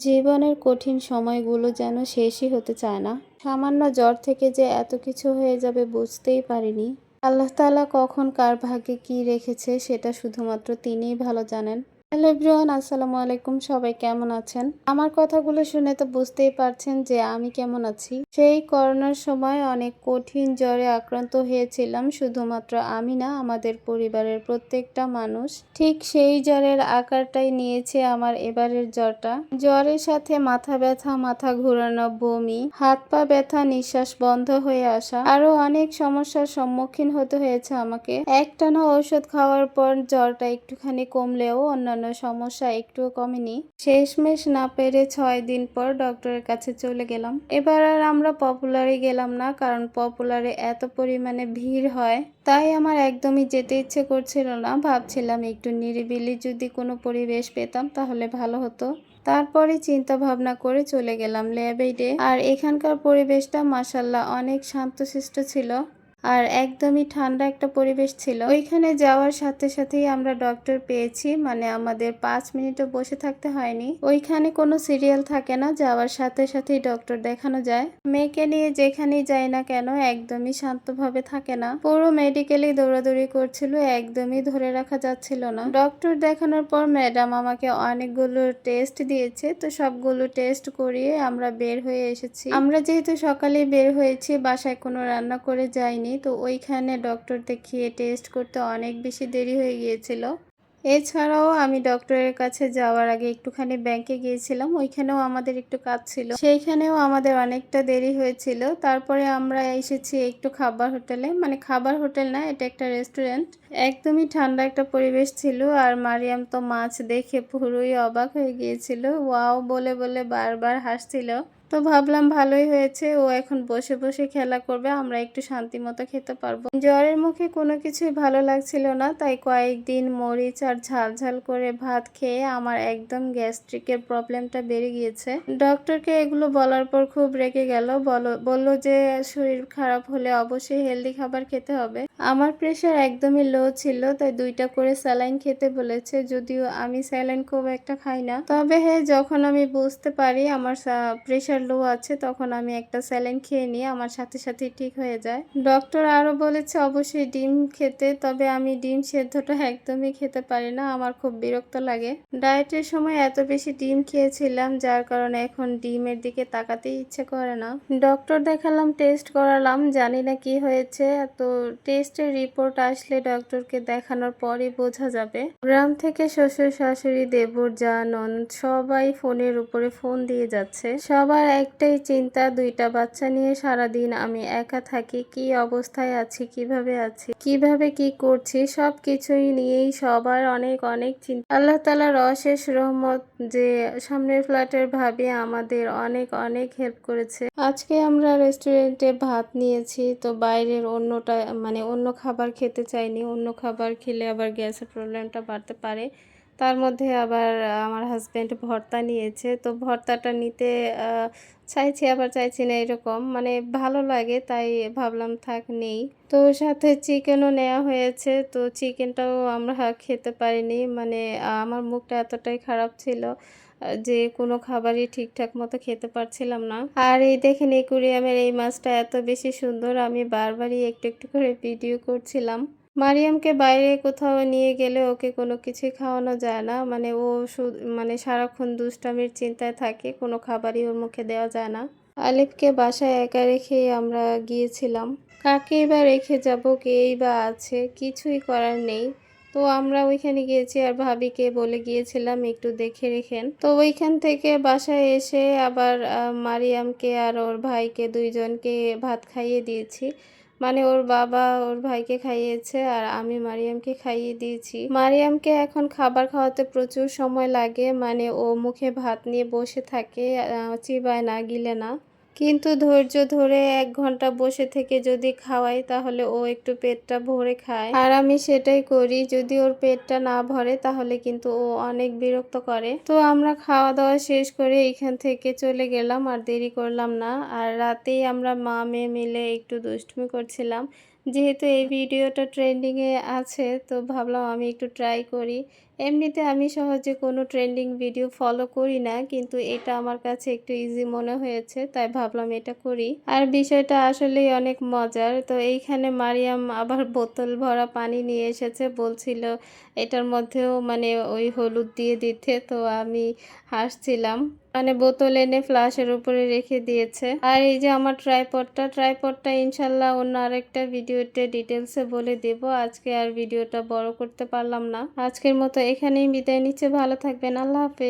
জীবনের কঠিন সময়গুলো যেন শেষই হতে চায় না। সামান্য জ্বর থেকে যে এত কিছু হয়ে যাবে বুঝতেই পারিনি। আল্লাহ তালা কখন কার ভাগ্যে কি রেখেছে সেটা শুধুমাত্র তিনিই ভালো জানেন। হ্যালো এভরিওয়ান, আসসালামু আলাইকুম। সবাই কেমন আছেন? আমার কথাগুলো শুনে তো বুঝতেই পারছেন যে আমি কেমন আছি। সেই করোনার সময় অনেক কঠিন জ্বরে আক্রান্ত হয়েছিলাম। শুধুমাত্র আমি না, আমাদের পরিবারের প্রত্যেকটা মানুষ। ঠিক সেই জ্বরের আকারটাই নিয়েছে আমার এবারের জ্বরটা। জ্বরের সাথে মাথা ব্যথা, মাথা ঘোরানো, বমি, হাত পা ব্যথা, নিঃশ্বাস বন্ধ হয়ে আসা, আরও অনেক সমস্যার সম্মুখীন হতে হয়েছে আমাকে। একটানা ঔষধ খাওয়ার পর জ্বরটা একটুখানি কমলেও অন্যান্য সমস্যা একটুও কমেনি। শেষমেশ না পেরে ছয় দিন পর ডক্টরের কাছে চলে গেলাম। এবার আর আমরা পপুলারে গেলাম না, কারণ পপুলারে এত পরিমাণে ভিড় হয়, তাই আমার একদমই যেতে ইচ্ছে করছিল না। ভাবছিলাম একটু নিরিবিলি যদি কোনো পরিবেশ পেতাম তাহলে ভালো হতো। তারপরে চিন্তা ভাবনা করে চলে গেলাম ল্যাবেডে আর এখানকার পরিবেশটা মাসাল্লাহ অনেক শান্তশিষ্ট ছিল। আর একদমই ঠান্ডা একটা পরিবেশ ছিল। ওইখানে যাওয়ার সাথে সাথেই আমরা ডক্টর পেয়েছি মানে আমাদের পাঁচ মিনিটও বসে থাকতে হয়নি। ওইখানে কোনো সিরিয়াল থাকে না, যাওয়ার সাথে সাথেই ডক্টর দেখানো যায়। মেয়েকে নিয়ে যেখানেই যাই না কেন, একদমই শান্তভাবে থাকে না। পুরো মেডিকেলে দৌড়াদৌড়ি করছিল, একদমই ধরে রাখা যাচ্ছিল না। ডক্টর দেখানোর পর ম্যাডাম আমাকে অনেকগুলো টেস্ট দিয়েছে, তো সবগুলো টেস্ট করিয়ে আমরা বের হয়ে এসেছি। আমরা যেহেতু সকালে বের হয়েছি, বাসায় কোনো রান্না করে যাইনি তো ওইখানে ডক্টর দেখিয়ে টেস্ট করতে অনেক বেশি দেরি হয়ে গিয়েছিল। এছাড়াও আমি ডক্টরের কাছে যাওয়ার আগে একটুখানি ব্যাংকে গিয়েছিলাম। ওইখানেও আমাদের একটু কাজ ছিল। সেইখানেও আমাদের অনেকটা দেরি হয়েছিল। তারপরে আমরা এসেছি একটু খাবার হোটেলে। মানে খাবার হোটেল না, এটা একটা রেস্টুরেন্ট একদমই ঠান্ডা একটা পরিবেশ ছিল আর মারিয়াম তো মাছ দেখে পুরোই অবাক হয়ে গিয়েছিল। ওয়াও বলে বলে বারবার হাসছিল। তো ভাবলাম ভালোই হয়েছে। ও এখন বসে বসে খেলা করবে, আমরা একটু শান্তি মতো খেতে পারব। জ্বরের মুখে কোনো কিছুই ভালো লাগছিল না, তাই কয়েকদিন মরিচ আর ঝাল ঝাল করে ভাত খেয়ে আমার একদম গ্যাস্ট্রিকের প্রবলেমটা বেড়ে গিয়েছে। ডক্টরকে এগুলো বলার পর খুব রেগে গেল, বলো, বলল যে শরীর খারাপ হলে অবশ্যই হেলদি খাবার খেতে হবে। আমার প্রেশার একদমই লো ছিল, তাই দুইটা করে স্যালাইন খেতে বলেছে, যদিও আমি স্যালাইন খুব একটা খাই না। তবে হ্যাঁ যখন আমি বুঝতে পারি আমার প্রেশার লো আছে, তখন আমি একটা স্যালাইন খেয়ে নিই, আমার সাথে সাথে ঠিক হয়ে যায়। ডক্টর আরও বলেছে অবশ্যই ডিম খেতে, তবে আমি ডিম সেদ্ধটা একদমই খেতে পারি না, আমার খুব বিরক্ত লাগে। ডায়েটের সময় এত বেশি ডিম খেয়েছিলাম, যার কারণে এখন ডিমের দিকে তাকাতেই ইচ্ছে করে না। ডক্টর দেখালাম টেস্ট করালাম, জানি না কি হয়েছে, তো টেস্টের রিপোর্ট আসলে ডক্টরকে দেখানোর পরই বোঝা যাবে। গ্রাম থেকে শ্বশুর, শাশুড়ি, দেবর যা ননদ সবাই ফোনের উপরে ফোন দিয়ে যাচ্ছে। সবার একটাই চিন্তা, দুইটা বাচ্চা নিয়ে সারাদিন আমি একা থাকি, কি অবস্থায় আছি, কীভাবে আছি, কীভাবে কি করছি সব কিছুই নিয়েই সবার অনেক অনেক চিন্তা। আল্লাহ তালার অশেষ রহমত যে সামনের ফ্ল্যাটের ভাবে আমাদের অনেক অনেক হেল্প করেছে। আজকে আমরা রেস্টুরেন্টে ভাত নিয়েছি, তো বাইরের অন্যটা মানে অন্য খাবার খেতে চাইনি, অন্য খাবার খেলে আবার গ্যাসের প্রবলেমটা বাড়তে পারে। তার মধ্যে আবার আমার হাজব্যান্ড ভর্তা নিয়েছে। তো ভর্তাটা নিতে চাইছি, আবার চাইছি না এরকম। মানে ভালো লাগে, তাই ভাবলাম থাক, নেই। তো সাথে চিকেনও নেওয়া হয়েছে। তো চিকেনটাও আমরা খেতে পারিনি। মানে আমার মুখটা এতটাই খারাপ ছিল যে কোনো খাবারই ঠিকঠাক মতো খেতে পারছিলাম না। আর এই দেখেন একুরিয়ামের এই মাছটা এত বেশি সুন্দর, আমি বারবারই একটু একটু করে ভিডিও করছিলাম। মারিয়ামকে বাইরে কোথাও নিয়ে গেলে ওকে কোনো কিছুই খাওয়ানো যায় না। মানে ও মানে সারাক্ষণ দুষ্টামির চিন্তায় থাকে, কোনো খাবারই ওর মুখে দেওয়া যায় না। আলিফকে বাসায় একা রেখেই আমরা গিয়েছিলাম। কাকেই বা রেখে যাব কেই বা আছে, কিছুই করার নেই। তো আমরা ওইখানে গিয়েছি আর ভাবিকে বলে গিয়েছিলাম, একটু দেখে রেখেন। তো ওইখান থেকে বাসায় এসে আবার মারিয়ামকে আর ওর ভাইকে দুইজনকে ভাত খাইয়ে দিয়েছি। মানে ওর বাবা ওর ভাইকে খাইয়েছে আর আমি মারিয়ামকে খাইয়ে দিয়েছি। মারিয়ামকে এখন খাবার খাওয়াতে প্রচুর সময় লাগে। মানে ও মুখে ভাত নিয়ে বসে থাকে চিবায় না, গিলে না। কিন্তু ধৈর্য ধরে এক ঘণ্টা বসে থেকে যদি খাওয়াই, তাহলে ও একটু পেটটা ভরে খায়। আর আমি সেটাই করি, যদি ওর পেটটা না ভরে, তাহলে কিন্তু ও অনেক বিরক্ত করে। তো আমরা খাওয়া দাওয়া শেষ করে এখান থেকে চলে গেলাম, আর দেরি করলাম না। আর রাতেই আমরা মা মেয়ে মিলে একটু দুষ্টুমি করছিলাম। যেহেতু এই ভিডিওটা ট্রেন্ডিংয়ে আছে, তো ভাবলাম আমি একটু ট্রাই করি। এমনিতে আমি সহজে কোনো ট্রেন্ডিং ভিডিও ফলো করি না, কিন্তু এটা আমার কাছে একটু ইজি মনে হয়েছে, তাই ভাবলাম এটা করি। আর বিষয়টা আসলেই অনেক মজার, তো এইখানে মারিয়াম আবার বোতল ভরা পানি নিয়ে এসেছে, বলছিল এটার মধ্যেও মানে ওই হলুদ দিয়ে দিতে, তো আমি হাসছিলাম। মানে বোতল এনে ফ্লাশের উপরে রেখে দিয়েছে। আর এই যে আমার ট্রাইপডটা ট্রাইপডটা ইনশাল্লাহ অন্য আরেকটা ভিডিওতে ডিটেলসে বলে দেব। আজকে আর ভিডিওটা বড় করতে পারলাম না। আজকের মতো এখানেই বিদায় নিচ্ছে। ভালো থাকবেন। আল্লাহ হাফেজ।